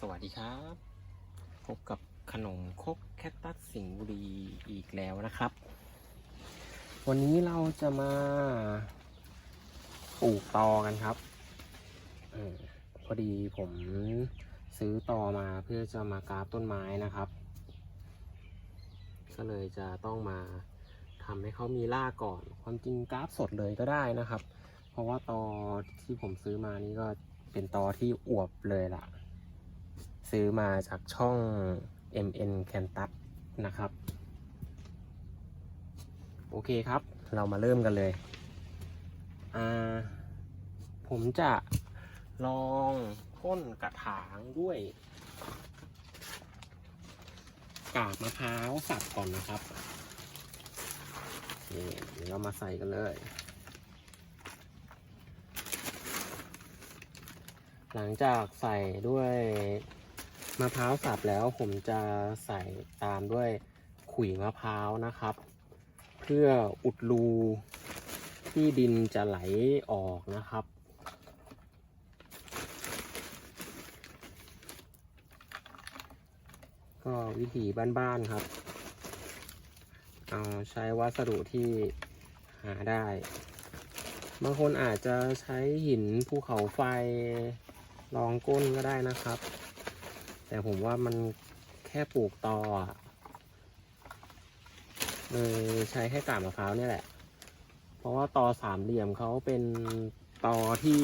สวัสดีครับ พบกับขนมคกแคตตัสสิงห์บุรีอีกแล้วนะครับ วันนี้เราจะมาปลูกตอกันครับออพอดีผมซื้อตอมาเพื่อจะมากราฟต้นไม้นะครับ ก็เลยจะต้องมาทำให้เขามีรากก่อน ความจริงกราฟสดเลยก็ได้นะครับ เพราะว่าตอที่ผมซื้อมานี่ก็เป็นตอที่อวบเลยล่ะ ซื้อมาจากช่อง MN Cantus นะครับ โอเคครับ เรามาเริ่มกันเลยอ่าผมจะลองพ่นกระถางด้วย กาบมะพร้าวสับก่อนนะครับนี่เดี๋ยวเรามาใส่กันเลย หลังจากใส่ด้วย มะพร้าวสับแล้วผมจะใส่ตามด้วยขุยมะพร้าวนะครับ เพื่ออุดรูที่ดินจะไหลออกนะครับ ก็วิธีบ้านๆครับ เอาใช้วัสดุที่หาได้ บางคนอาจจะใช้หินภูเขาไฟรองก้นก็ได้นะครับ แต่ผมว่ามันแค่ปลูกตออเลยใช้แค่กาบมะพร้าวเนี่ยแหละ เพราะว่าตอสามเหลี่ยมเขาเป็นตอที่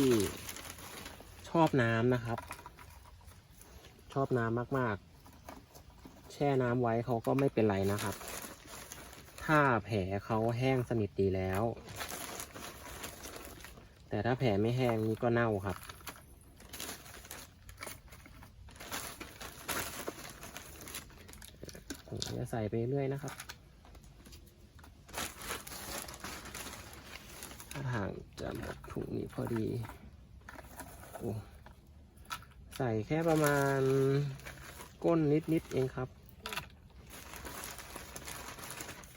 ชอบน้ำนะครับ ชอบน้ำมากๆ แช่น้ำไว้เขาก็ไม่เป็นไรนะครับ ถ้าแผลเขาแห้งสนิทดีแล้ว แต่ถ้าแผลไม่แห้งนี่ก็เน่าครับ ผมจะ ใส่ไปเรื่อยนะครับถ้าทางจะหมดถุงนี้พอดีโอ้ใส่แค่ประมาณก้นนิดๆเองครับ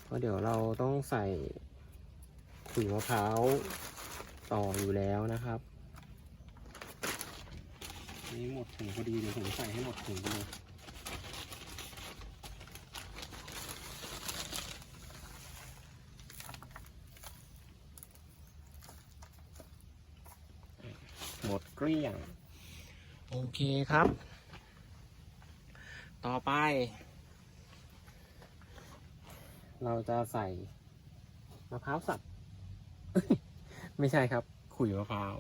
เพราะเดี๋ยวเราต้องใส่ขุยมะพร้าวต่ออยู่แล้วนะครับนี่หมดถุงพอดีเดี๋ยวผมใส่ให้หมดถุงเลย หมดเกลี้ยง โอเคครับ ต่อไป เราจะใส่มะพร้าวสับ ไม่ใช่ครับ ขุยมะพร้าว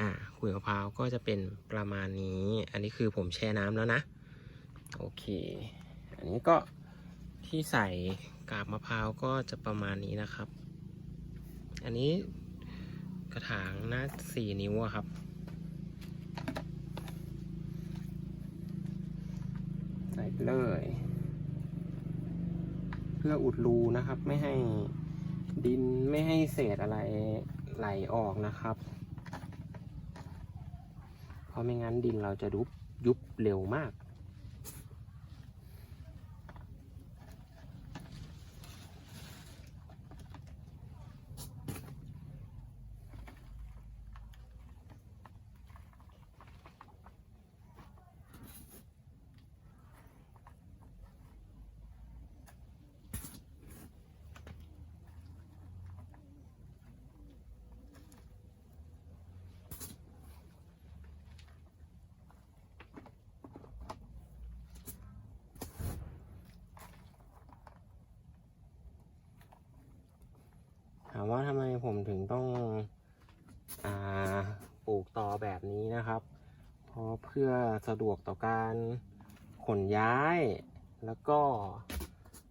อ่า ขุยมะพร้าวก็จะเป็นประมาณนี้ อันนี้คือผมแช่น้ำแล้วนะ โอเค อันนี้ก็ที่ใส่กาบมะพร้าวก็จะประมาณนี้นะครับ อันนี้ก ระถางหน้าสี่นิ้วครับ ใส่ไปเลย เพื่ออุดรูนะครับ ไม่ให้ดินไม่ให้เศษอะไรไหลออกนะครับ เพราะไม่งั้นดินเราจะยุบยุบเร็วมาก ว่าทำไมผมถึงต้องอปลูกต่อแบบนี้นะครับ เพราะเพื่อสะดวกต่อการขนย้าย แล้วก็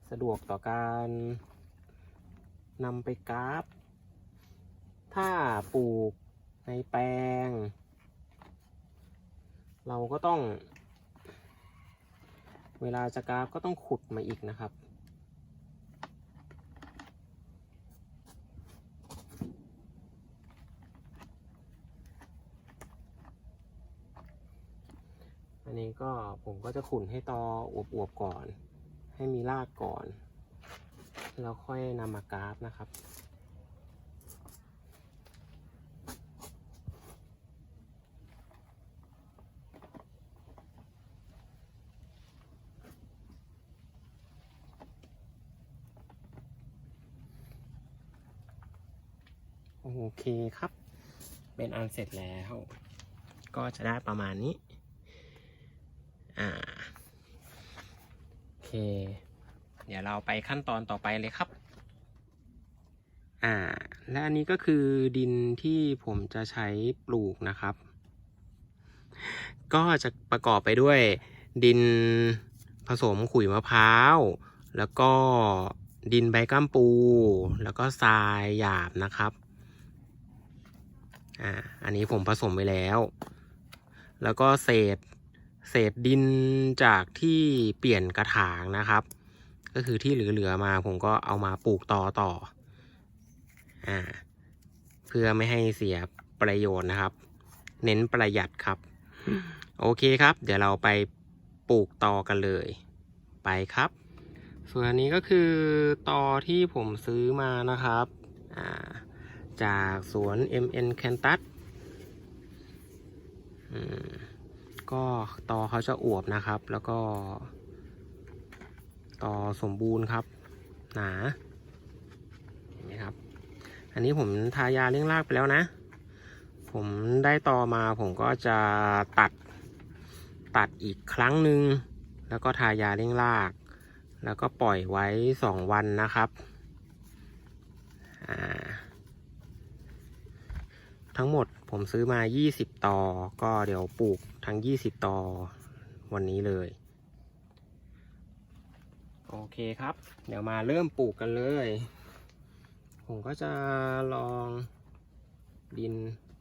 สะดวกต่อการนำไปกราฟ ถ้าปลูกในแปลง เราก็ต้อง เวลาจะกราฟก็ต้องขุดมาอีกนะครับ นี้ก็ผมก็จะขุนให้ตออวบๆก่อน ให้มีรากก่อน แล้วค่อยนำมากราฟนะครับโอเคครับ เป็นอันเสร็จแล้ว ก็จะได้ประมาณนี้ เคเดี๋ยวเราไปขั้นตอนต่อไปเลยครับ อ่า และอันนี้ก็คือดินที่ผมจะใช้ปลูกนะครับ ก็จะประกอบไปด้วยดินผสมขุยมะพร้าว แล้วก็ดินใบก้ามปู แล้วก็ทรายหยาบนะครับ อ่า อันนี้ผมผสมไปแล้ว แล้วก็เศษ เศษดินจากที่เปลี่ยนกระถางนะครับ ก็คือที่เหลือๆมาผมก็เอามาปลูกต่อต่ออ่าเพื่อไม่ให้เสียประโยชน์นะครับ เน้นประหยัดครับ โอเคครับ เดี๋ยวเราไปปลูกต่อกันเลยไปครับ ส่วนอันนี้ก็คือต่อที่ผมซื้อมานะครับ จากสวน MN Cantus อืม ก็ตอเขาจะอวบนะครับ แล้วก็ตอสมบูรณ์ครับ หนาเห็นไหมครับ อันนี้ผมทายาเลี้ยงรากไปแล้วนะ ผมได้ตอมาผมก็จะตัดตัดอีกครั้งหนึ่งแล้วก็ทายาเลี้ยงราก แล้วก็ปล่อยไว้สองวันนะครับทั้งหมด ผมซื้อมา 20ตอก็เดี๋ยวปลูกทั้ง 20 ต่อวันนี้เลย โอเคครับ เดี๋ยวมาเริ่มปลูกกันเลย ผมก็จะลองดิน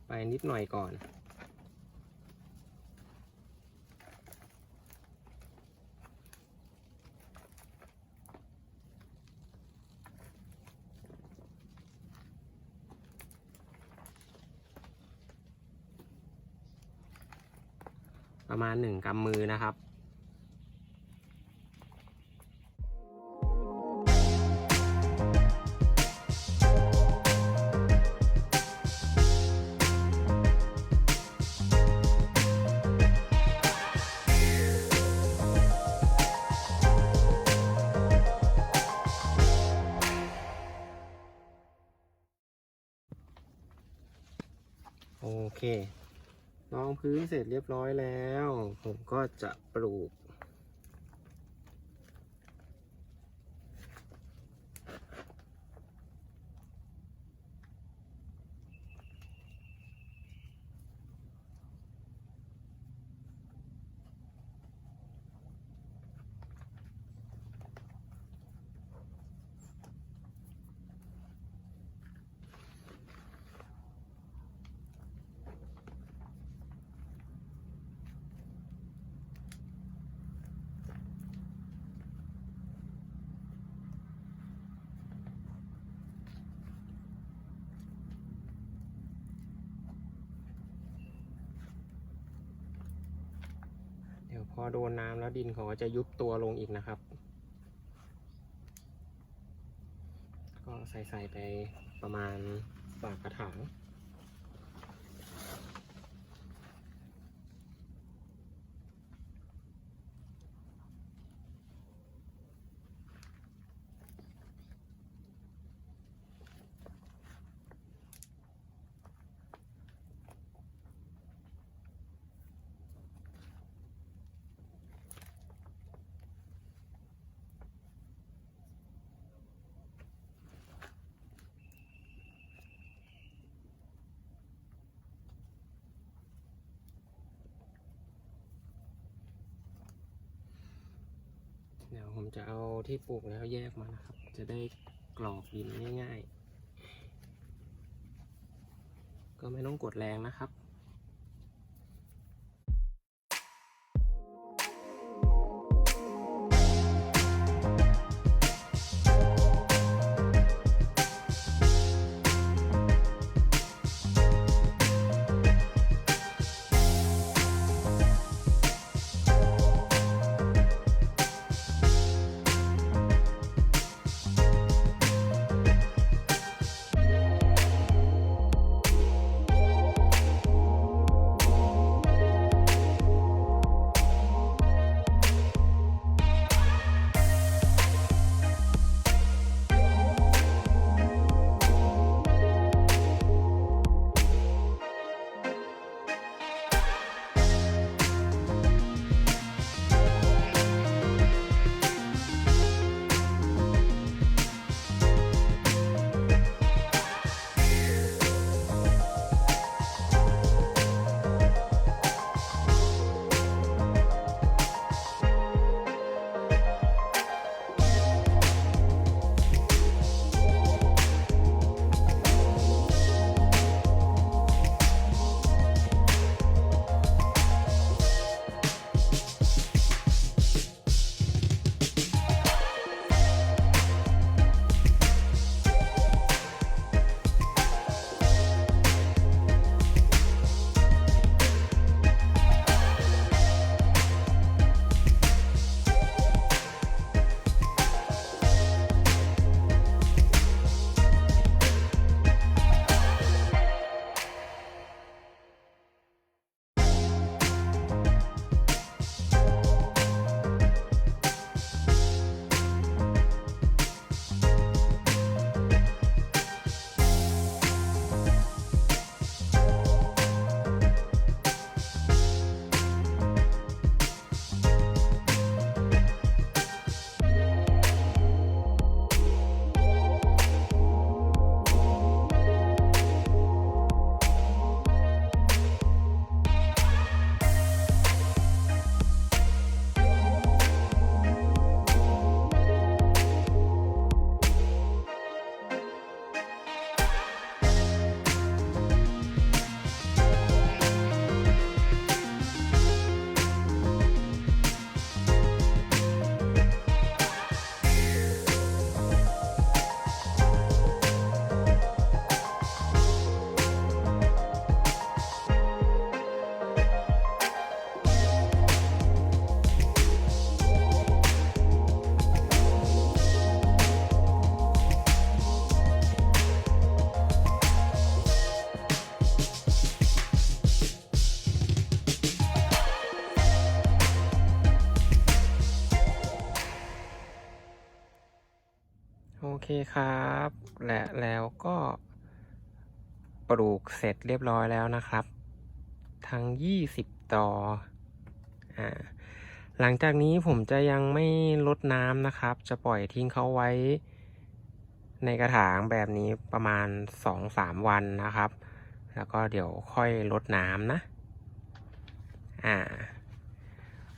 ไปนิดหน่อยก่อน ประมาณหนึ่งกำมือนะครับโอเค รองพื้นเสร็จเรียบร้อยแล้ว ผมก็จะปลูก พอโดนน้ำแล้วดินเขาก็จะยุบตัวลงอีกนะครับ ก็ใส่ใส่ๆไปประมาณปากกระถาง เดี๋ยวผมจะเอาที่ปลูกแล้วแยกมานะครับ จะได้กรอกดินง่าย ๆ ก็ไม่ต้องกดแรงนะครับ และแล้วก็ปลูกเสร็จเรียบร้อยแล้วนะครับ ทั้ง 20 ต่ออ่าหลังจากนี้ผมจะยังไม่ลดน้ำนะครับ จะปล่อยทิ้งเขาไว้ในกระถางแบบนี้ประมาณ 2-3 วันนะครับ แล้วก็เดี๋ยวค่อยลดน้ำนะ อ่า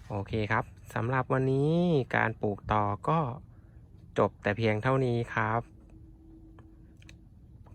โอเคครับสำหรับวันนี้การปลูกต่อก็จบแต่เพียงเท่านี้ครับ